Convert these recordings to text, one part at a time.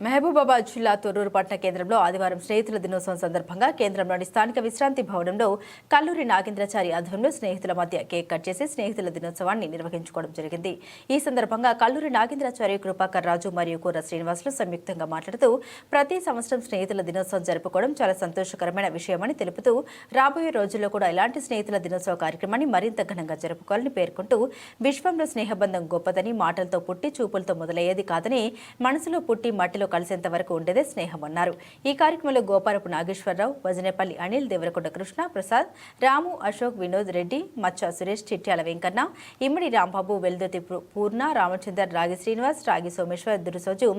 మహబూబాబాద్ జిల్లా తొర్రూరు పట్టణ కేంద్రంలో ఆదివారం స్నేహితుల దినోత్సవం సందర్భంగా కేంద్రంలోని స్థానిక విశ్రాంతి భవనంలో కల్లూరి నాగేంద్రచారి ఆధ్వర్యంలో స్నేహితుల మధ్య కేక్ కట్ చేసి స్నేహితుల దినోత్సవాన్ని నిర్వహించుకోవడం జరిగింది. ఈ సందర్భంగా కల్లూరి నాగేంద్రచారి కృపాకర్ రాజు మరియు కూర శ్రీనివాసులు సంయుక్తంగా మాట్లాడుతూ ప్రతి సంవత్సరం స్నేహితుల దినోత్సవం జరుపుకోవడం చాలా సంతోషకరమైన విషయమని తెలుపుతూ రాబోయే రోజుల్లో కూడా ఇలాంటి స్నేహితుల దినోత్సవ కార్యక్రమాన్ని మరింత ఘనంగా జరుపుకోవాలని పేర్కొంటూ విశ్వంలో స్నేహబంధం గొప్పదని మాటలతో పుట్టి చూపులతో మొదలయ్యేది కాదని మనసులో పుట్టి మట్టిలో కలిసేంత వరకు ఉండేదే స్నేహం అన్నారు. ఈ కార్యక్రమంలో గోపారపు నాగేశ్వరరావు వజనేపల్లి అనిల్ దేవరకొండ కృష్ణ ప్రసాద్ రాము అశోక్ వినోద్ రెడ్డి మచ్చ సురేష్ చిట్యాల వెంకన్న ఇమ్మడి రాంబాబు వెల్దొతి పూర్ణ రామచందర్ రాగి శ్రీనివాస్ రాగి సోమేశ్వర్ దురుసోజు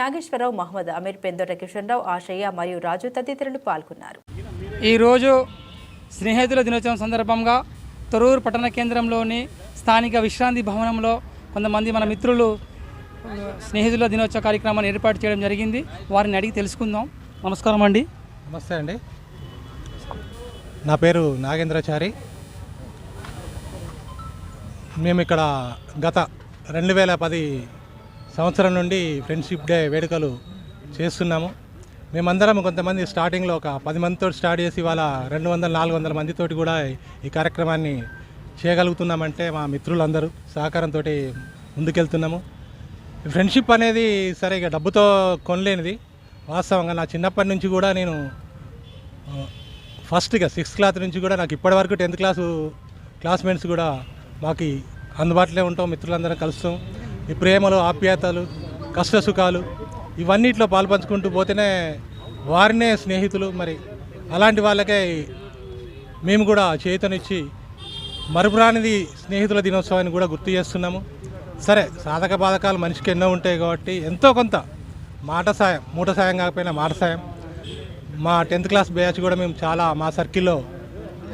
నాగేశ్వరరావు మహమ్మద్ అమీర్ పెందోట కిషన్రావు ఆశయ్య మరియు రాజు తదితరులు పాల్గొన్నారు. ఈరోజు స్నేహితుల దినోత్సవం సందర్భంగా తొరూరు పట్టణ కేంద్రంలోని స్థానిక విశ్రాంతి భవనంలో కొంతమంది మన మిత్రులు స్నేహితుల దినోత్సవ కార్యక్రమాన్ని ఏర్పాటు చేయడం జరిగింది. వారిని అడిగి తెలుసుకుందాం. నమస్కారం అండి. నమస్తే అండి. నా పేరు నాగేంద్రచారి. మేము ఇక్కడ గత రెండు వేల పది సంవత్సరం నుండి ఫ్రెండ్షిప్ డే వేడుకలు చేస్తున్నాము. మేమందరం కొంతమంది స్టార్టింగ్లో ఒక పది మందితో స్టార్ట్ చేసి ఇవాళ రెండు వందల నాలుగు వందల మందితోటి కూడా ఈ కార్యక్రమాన్ని చేయగలుగుతున్నామంటే మా మిత్రులందరూ సహకారంతో ముందుకెళ్తున్నాము. ఫ్రెండ్షిప్ అనేది సరే ఇక డబ్బుతో కొనలేనిది. వాస్తవంగా నా చిన్నప్పటి నుంచి కూడా నేను ఫస్ట్గా సిక్స్త్ క్లాస్ నుంచి కూడా నాకు ఇప్పటివరకు టెన్త్ క్లాసు క్లాస్మేట్స్ కూడా మాకు అందుబాటులో ఉంటాం మిత్రులందరం కలుస్తాం. ఈ ప్రేమలు ఆప్యాయతలు కష్ట సుఖాలు ఇవన్నిట్లో పాల్పంచుకుంటూ పోతేనే వారినే స్నేహితులు. మరి అలాంటి వాళ్ళకే మేము కూడా చేతనిచ్చి మరుపురానిది స్నేహితుల దినోత్సవాన్ని కూడా గుర్తు చేస్తున్నాము. సరే సాధక బాధకాలు మనిషికి ఎన్నో ఉంటాయి కాబట్టి ఎంతో కొంత మాట సాయం మూట సాయం కాకపోయినా మాట సాయం. మా టెన్త్ క్లాస్ బ్యాచ్ కూడా మేము చాలా మా సర్కిల్లో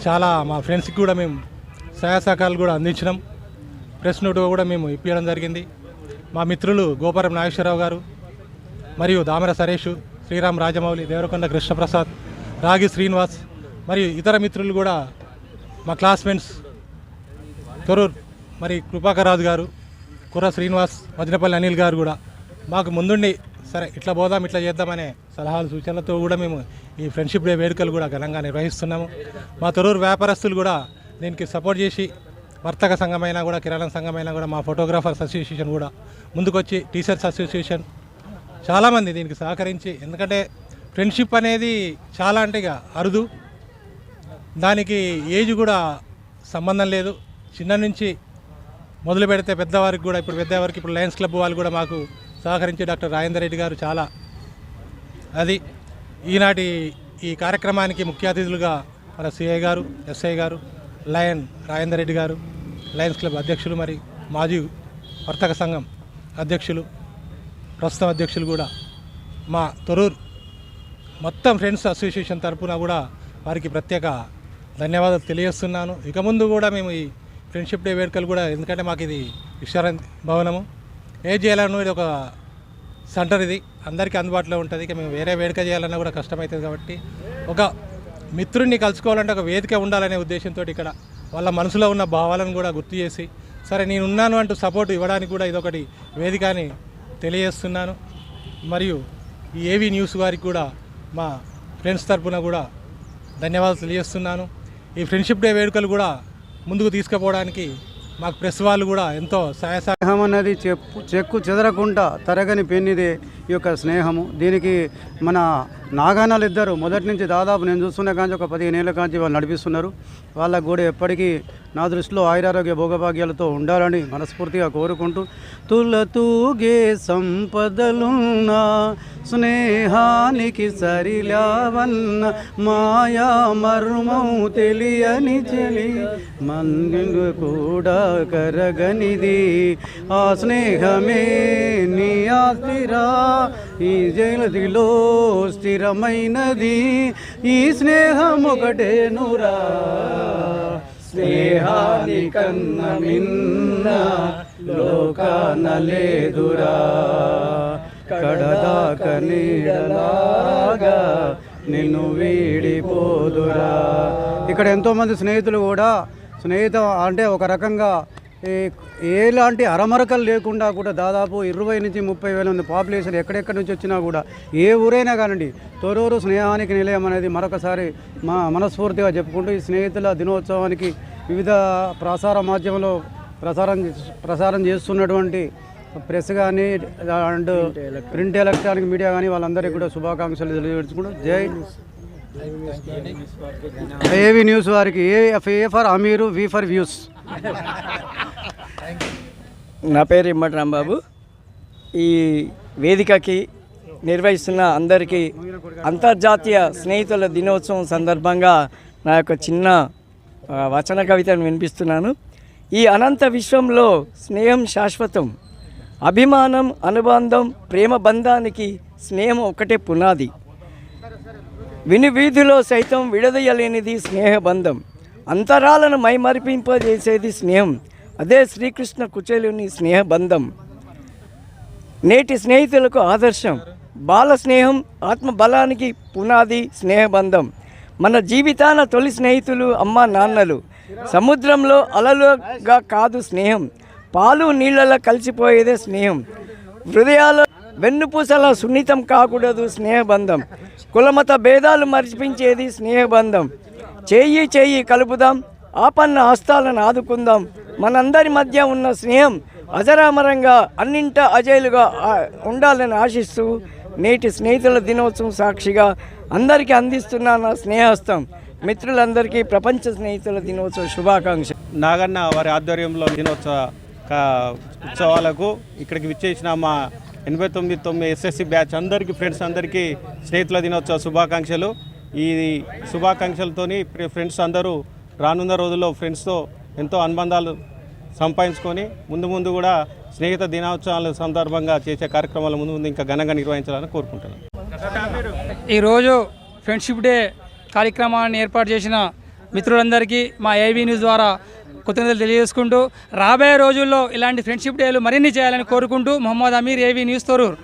చాలా మా ఫ్రెండ్స్కి కూడా మేము సహాయ సహకారాలు కూడా అందించినాం. ప్రెస్ నోట్ కూడా మేము ఇప్పించడం జరిగింది. మా మిత్రులు గోపారం నాగేశ్వరరావు గారు మరియు దామర సరేష్ శ్రీరామ్ రాజమౌళి దేవరకొండ కృష్ణప్రసాద్ రాగి శ్రీనివాస్ మరియు ఇతర మిత్రులు కూడా మా క్లాస్మేట్స్ తొరూర్ మరి కృపాకర్ రాజు గారు కుర్ర శ్రీనివాస్ వజ్రపల్లి అనిల్ గారు కూడా మాకు ముందుండి సరే ఇట్లా పోదాం ఇట్లా చేద్దామనే సలహాలు సూచనలతో కూడా మేము ఈ ఫ్రెండ్షిప్ డే వేడుకలు కూడా ఘనంగా నిర్వహిస్తున్నాము. మా తొరూరు వ్యాపారస్తులు కూడా దీనికి సపోర్ట్ చేసి వర్తక సంఘమైనా కూడా కిరాణా సంఘమైనా కూడా మా ఫోటోగ్రాఫర్స్ అసోసియేషన్ కూడా ముందుకొచ్చి టీచర్స్ అసోసియేషన్ చాలామంది దీనికి సహకరించి ఎందుకంటే ఫ్రెండ్షిప్ అనేది చాలా అంటే ఇక అరుదు. దానికి ఏజ్ కూడా సంబంధం లేదు. చిన్న నుంచి మొదలు పెడితే పెద్దవారికి కూడా ఇప్పుడు పెద్దవారికి ఇప్పుడు లయన్స్ క్లబ్ వాళ్ళు కూడా మాకు సహకరించి డాక్టర్ రాజేందర్ రెడ్డి గారు చాలా అది ఈనాటి ఈ కార్యక్రమానికి ముఖ్య అతిథులుగా మన సిఐ గారు ఎస్ఐ గారు లయన్ రాజేందర్ రెడ్డి గారు లయన్స్ క్లబ్ అధ్యక్షులు మరి మాజీ వర్తక సంఘం అధ్యక్షులు ప్రస్తుతం అధ్యక్షులు కూడా మా తొరూర్ మొత్తం ఫ్రెండ్స్ అసోసియేషన్ తరఫున కూడా వారికి ప్రత్యేక ధన్యవాదాలు తెలియజేస్తున్నాను. ఇక ముందు కూడా మేము ఈ ఫ్రెండ్షిప్ డే వేడుకలు కూడా ఎందుకంటే మాకు ఇది విశ్రాంతి భవనము. ఏ చేయాలన్నా ఇది ఒక సెంటర్ ఇది. అందరికీ అందుబాటులో ఉంటుంది. ఇక మేము వేరే వేడుక చేయాలన్నా కూడా కష్టమవుతుంది కాబట్టి ఒక మిత్రుడిని కలుసుకోవాలంటే ఒక వేదిక ఉండాలనే ఉద్దేశంతో ఇక్కడ వాళ్ళ మనసులో ఉన్న భావాలను కూడా గుర్తు చేసి సరే నేను ఉన్నాను అంటూ సపోర్ట్ ఇవ్వడానికి కూడా ఇదొకటి వేదిక అని తెలియజేస్తున్నాను. మరియు ఈ ఏవీ న్యూస్ వారికి కూడా మా ఫ్రెండ్స్ తరఫున కూడా ధన్యవాదాలు తెలియజేస్తున్నాను. ఈ ఫ్రెండ్షిప్ డే వేడుకలు కూడా ముందుకు తీసుకుపోవడానికి మాకు ప్రెస్ వాళ్ళు కూడా ఎంతో సహాయ సహాయం అన్నది చెప్పు చెక్కు చెదరకుండా తరగని పెన్నిదే. ఈ యొక్క స్నేహము. దీనికి మన నాగానాలు ఇద్దరు. మొదటి నుంచి దాదాపు నేను చూస్తున్న కాంచి ఒక పదిహేను ఏళ్ళ కాంచి వాళ్ళు నడిపిస్తున్నారు. వాళ్ళకు కూడా ఎప్పటికీ నా దృష్టిలో ఆయురారోగ్య భోగభాగ్యాలతో ఉండాలని మనస్ఫూర్తిగా కోరుకుంటూ తుల తూగే సంపదలున్నా స్నేహానికి సరిలావన్న మాయా మర్మం తెలియని చెలి మందు కూడా కరగనిది. ఆ స్నేహమే నీ ఆస్తిరా ఈ జగతిలో స్థిరమైనది. ఈ స్నేహం ఒకటే నురా. స్నేహాని కన్న మిన్న లోకాన లేదురా. కడదాక నీడలాగా నిన్ను వీడిపోదురా. ఇక్కడ ఎంతోమంది స్నేహితులు కూడా స్నేహితం అంటే ఒక రకంగా ఎలాంటి అరమరకలు లేకుండా కూడా దాదాపు ఇరవై నుంచి ముప్పై వేల మంది పాపులేషన్ ఎక్కడెక్కడి నుంచి వచ్చినా కూడా ఏ ఊరైనా కానండి తొరూరు స్నేహానికి నిలయం అనేది మరొకసారి మా మనస్ఫూర్తిగా చెప్పుకుంటూ ఈ స్నేహితుల దినోత్సవానికి వివిధ ప్రసార మాధ్యమంలో ప్రసారం ప్రసారం చేస్తున్నటువంటి ప్రెస్ కానీ అండ్ ప్రింట్ ఎలక్ట్రానిక్ మీడియా కానీ వాళ్ళందరికీ కూడా శుభాకాంక్షలు తెలియజేసుకుంటూ జై ఏవి న్యూస్ వారికి? A A for Aamir V for views. నా పేరు ఇమ్మటి రాంబాబు. ఈ వేదికకి నిర్వహిస్తున్న అందరికీ అంతర్జాతీయ స్నేహితుల దినోత్సవం సందర్భంగా నా యొక్క చిన్న వచన కవితను వినిపిస్తున్నాను. ఈ అనంత విశ్వంలో స్నేహం శాశ్వతం. అభిమానం అనుబంధం ప్రేమ బంధానికి స్నేహం ఒకటే పునాది. విని వీధిలో సైతం విడదీయలేనిది స్నేహబంధం. అంతరాలను మైమరిపింపజేసేది స్నేహం. అదే శ్రీకృష్ణ కుచేలుని స్నేహబంధం. నేటి స్నేహితులకు ఆదర్శం. బాల స్నేహం ఆత్మ బలానికి పునాది స్నేహబంధం. మన జీవితాన తొలి స్నేహితులు అమ్మ నాన్నలు. సముద్రంలో అలలుగా కాదు స్నేహం. పాలు నీళ్ళలో కలిసిపోయేదే స్నేహం. హృదయాల వెన్నుపూసల సున్నితం కాకూడదు స్నేహబంధం. కులమత భేదాలు మర్చిపించేది స్నేహబంధం. చేయి చేయి కలుపుదాం ఆపన్న హస్తాలను ఆదుకుందాం. మనందరి మధ్య ఉన్న స్నేహం అజరామరంగా అన్నింట అజేలుగా ఉండాలని ఆశిస్తూ నేటి స్నేహితుల దినోత్సవం సాక్షిగా అందరికీ అందిస్తున్న నా స్నేహస్తం. మిత్రులందరికీ ప్రపంచ స్నేహితుల దినోత్సవ శుభాకాంక్ష నాగన్న వారి ఆధ్వర్యంలో దినోత్సవ ఉత్సవాలకు ఇక్కడికి విచ్చేసిన మా ఎనభై తొమ్మిది తొమ్మిది ఎస్ఎస్సి బ్యాచ్ అందరికీ ఫ్రెండ్స్ అందరికీ స్నేహితుల దినోత్సవ శుభాకాంక్షలు. ఈ శుభాకాంక్షలతోని ఫ్రెండ్స్ అందరూ రానున్న రోజుల్లో ఫ్రెండ్స్తో ఎంతో అనుబంధాలు సంపాదించుకొని ముందు ముందు కూడా స్నేహిత దినోత్సవాల సందర్భంగా చేసే కార్యక్రమాలు ముందు ముందు ఇంకా ఘనంగా నిర్వహించాలని కోరుకుంటున్నాను. ఈరోజు ఫ్రెండ్షిప్ డే కార్యక్రమాన్ని ఏర్పాటు చేసిన మిత్రులందరికీ మా ఏవీ న్యూస్ ద్వారా కృతజ్ఞతలు తెలియజేసుకుంటూ రాబోయే రోజుల్లో ఇలాంటి ఫ్రెండ్షిప్ డేలు మరిన్ని చేయాలని కోరుకుంటూ మొహమ్మద్ అమీర్ ఏవీ న్యూస్ తొరూరు.